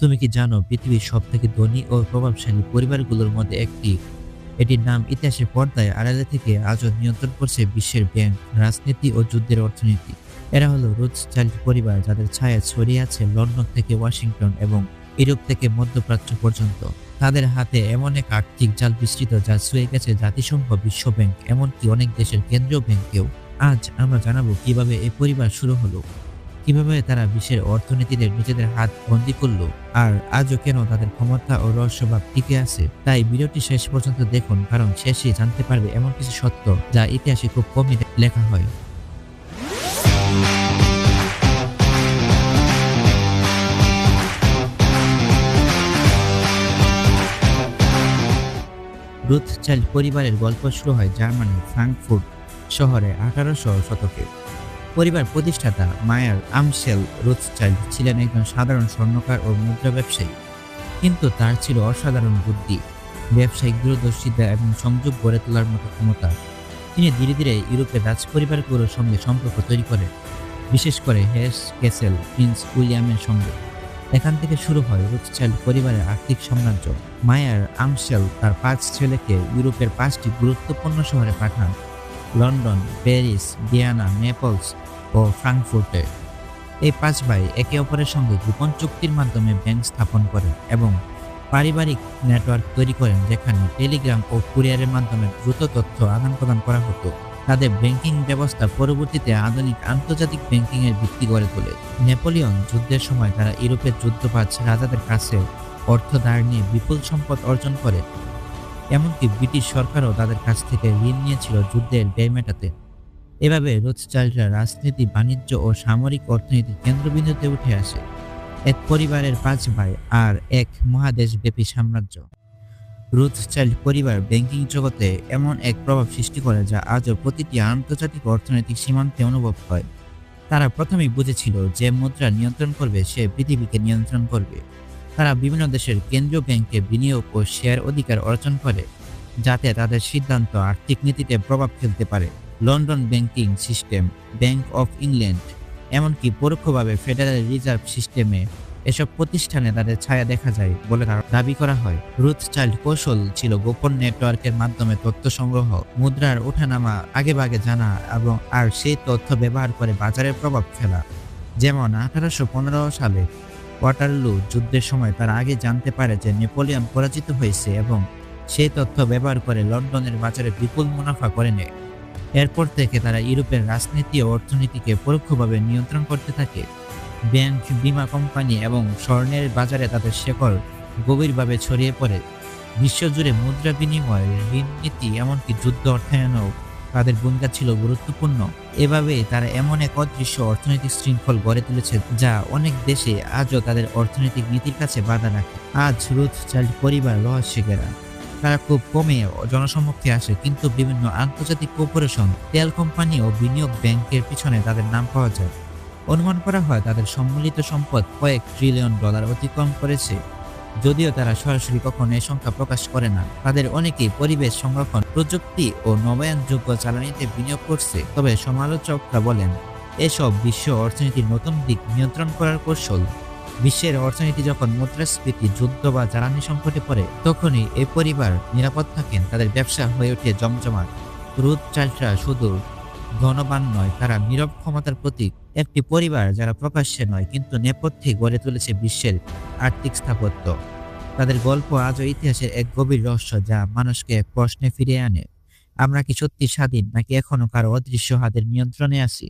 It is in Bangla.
তুমি কি জানো পৃথিবীর সব থেকে ধনী ও প্রভাবশালী পরিবারগুলোর মধ্যে একটি? এটির নাম ইতিহাসের পর্দায় আড়ালে থেকে আজও নিয়ন্ত্রণ করছে বিশ্বের ব্যাংক, রাজনীতি ও যুদ্ধের অর্থনীতি। এরা হলো রোথস্টাইল্ড পরিবার যাদের ছায়া ছড়িয়ে আছে লন্ডন থেকে ওয়াশিংটন এবং ইউরোপ থেকে মধ্যপ্রাচ্য পর্যন্ত। তাদের হাতে এমন এক আর্থিক জাল বিস্তৃত যা ছুঁয়ে গেছে জাতিসংঘ বিশ্ব ব্যাংক, এমনকি অনেক দেশের কেন্দ্রীয় ব্যাংকেও। আজ আমরা জানাব কীভাবে এই পরিবার শুরু হলো। কীভাবে তারা বিশ্বের অর্থনীতিতে নিজেদের হাত বন্দি করল আর আজও কেন তাদের ক্ষমতা ও রহস্যভাব টিকে আছে? তাই ভিডিওটি শেষ পর্যন্ত দেখুন, কারণ শেষে জানতে পারবে এমন কিছু সত্য যা ইতিহাসে খুব কমই লেখা হয়। রুথ চাইল্ড পরিবারের গল্প শুরু হয় জার্মানির ফ্রাঙ্কফুর্ট শহরে আঠারোশো শতকে। পরিবার প্রতিষ্ঠাতা মায়ার আমসেল রুথচাইল্ড ছিলেন একজন সাধারণ স্বর্ণকার ও মুদ্রা ব্যবসায়ী। কিন্তু তার ছিল অসাধারণ বুদ্ধি, ব্যবসায়িক দূরদর্শিতা এবং সংযোগ গড়ে তোলার মতো ক্ষমতা। তিনি ধীরে ধীরে ইউরোপের রাজ পরিবারগুলোর সঙ্গে সম্পর্ক তৈরি করেন, বিশেষ করে হেস কেসেল প্রিন্স উইলিয়ামের সঙ্গে। এখান থেকে শুরু হয় রুথচাইল্ড পরিবারের আর্থিক সাম্রাজ্য। মায়ার আমসেল তার পাঁচ ছেলেকে ইউরোপের পাঁচটি গুরুত্বপূর্ণ শহরে পাঠান। লন্ডন, প্যারিস, ভিয়ানা, নেপলস ও ফ্রাঙ্কফুর্টে। এই পাঁচ ভাই একে অপরের সঙ্গে গোপন চুক্তির মাধ্যমে ব্যাংক স্থাপন করেন এবং পারিবারিক নেটওয়ার্ক তৈরি করেন যেখানে টেলিগ্রাম ও কুরিয়ারের মাধ্যমে দ্রুত তথ্য আদান প্রদান করা হতো। তাদের ব্যাংকিং ব্যবস্থা পরবর্তীতে আধুনিক আন্তর্জাতিক ব্যাংকিং এর ভিত্তি গড়ে তোলে। নেপোলিয়ন যুদ্ধের সময় তারা ইউরোপের যুদ্ধবাজ রাজাদের কাছে অর্থ ধার নিয়ে বিপুল সম্পদ অর্জন করে। এমনকি ব্রিটিশ সরকারও তাদের কাছ থেকে ঋণ নিয়েছিল যুদ্ধের ব্যয় মেটাতে। এভাবে রোথচাইল্ডরা রাজনীতি, বাণিজ্য ও সামরিক অর্থনীতির কেন্দ্রবিন্দুতে উঠে আসে। এক পরিবারের পাঁচ ভাই আর এক মহাদেশব্যাপী সাম্রাজ্য। রোথচাইল্ড পরিবার ব্যাংকিং জগতে এমন এক প্রভাব সৃষ্টি করে যা আজও প্রতিটি আন্তর্জাতিক অর্থনৈতিক সীমান্তে অনুভব হয়। তারা প্রথমেই বুঝেছিল যে মুদ্রা নিয়ন্ত্রণ করবে, সে পৃথিবীকে নিয়ন্ত্রণ করবে। তারা বিভিন্ন দেশের কেন্দ্রীয় ব্যাংকে বিনিয়োগ ও শেয়ার অধিকার অর্জন করে, যাতে তাদের সিদ্ধান্ত আর্থিক নীতিতে প্রভাব ফেলতে পারে। London banking system, bank of England, এমনকি পরোক্ষভাবে ফেডারেল রিজার্ভ সিস্টেমে এসব প্রতিষ্ঠানে তাদের ছায়া দেখা যায় বলে দাবি করা হয়। রুথ চাইল্ড কৌশল ছিল গোপন নেটওয়ার্কের মাধ্যমে তথ্য সংগ্রহ, মুদ্রার ওঠানামা, আগেভাগে জানা এবং আর সেই তথ্য ব্যবহার করে বাজারের প্রভাব ফেলা। যেমন আঠারোশো পনেরো সালে ওয়াটারলু যুদ্ধের সময় তারা আগে জানতে পারে যে নেপোলিয়ন পরাজিত হয়েছে এবং সেই তথ্য ব্যবহার করে লন্ডনের বাজারে বিপুল মুনাফা করে নেয়। এরপর থেকে তারা ইউরোপের রাজনীতি ও অর্থনীতিকে পরোক্ষভাবে নিয়ন্ত্রণ করতে থাকে। ব্যাংক, বীমা কোম্পানি এবং স্বর্ণের বাজারে তাদের শেকড় গভীরভাবে ছড়িয়ে পড়ে। বিশ্বজুড়ে মুদ্রা বিনিময়, ঋণ নীতি, এমনকি যুদ্ধ অর্থায়নেও তাদের ভূমিকা ছিল গুরুত্বপূর্ণ। এভাবে তারা এমন এক অদৃশ্য অর্থনৈতিক শৃঙ্খল গড়ে তুলেছে যা অনেক দেশে আজও তাদের অর্থনৈতিক নীতির কাছে বাধা রাখে। আজ রুথ চাইল্ড পরিবার রহস্যকেরা তারা খুব কমে জনসমক্ষে আসে, কিন্তু বিভিন্ন আন্তর্জাতিক কর্পোরেশন, তেল কোম্পানি ও বিনিয়োগ ব্যাংকের পিছনে তাদের নাম পাওয়া যায়। অনুমান করা হয় তাদের সম্মিলিত সম্পদ কয়েক ট্রিলিয়ন ডলার অতিক্রম করেছে। যদিও তারা সরাসরি কখনো এই সংখ্যা প্রকাশ করে না। তাদের অনেকেই পরিবেশ সংরক্ষণ, প্রযুক্তি ও নবায়নযোগ্য জ্বালানিতে বিনিয়োগ করছে। তবে সমালোচকরা বলেন, এসব বিশ্ব অর্থনীতির নতুন দিক নিয়ন্ত্রণ করার কৌশল। বিশ্বের অর্থনীতি যখন মুদ্রাস্ফীতি, যুদ্ধ বা জ্বালানি সংকটে পড়ে, তখনই এই পরিবার নিরাপদ থাকেন। তাদের ব্যবসা হয়ে ওঠে জমজমাট। রুদ চালটা শুধু ধনবান নয়, তারা নীরব ক্ষমতার প্রতীক। একটি পরিবার যারা প্রকাশ্যে নয়, কিন্তু নেপথ্যে গড়ে তুলেছে বিশ্বের আর্থিক স্থাপত্য। তাদের গল্প আজও ইতিহাসের এক গভীর রহস্য যা মানুষকে প্রশ্নে ফিরিয়ে আনে। আমরা কি সত্যি স্বাধীন, নাকি এখনও কারও অদৃশ্য হাতের নিয়ন্ত্রণে আছি?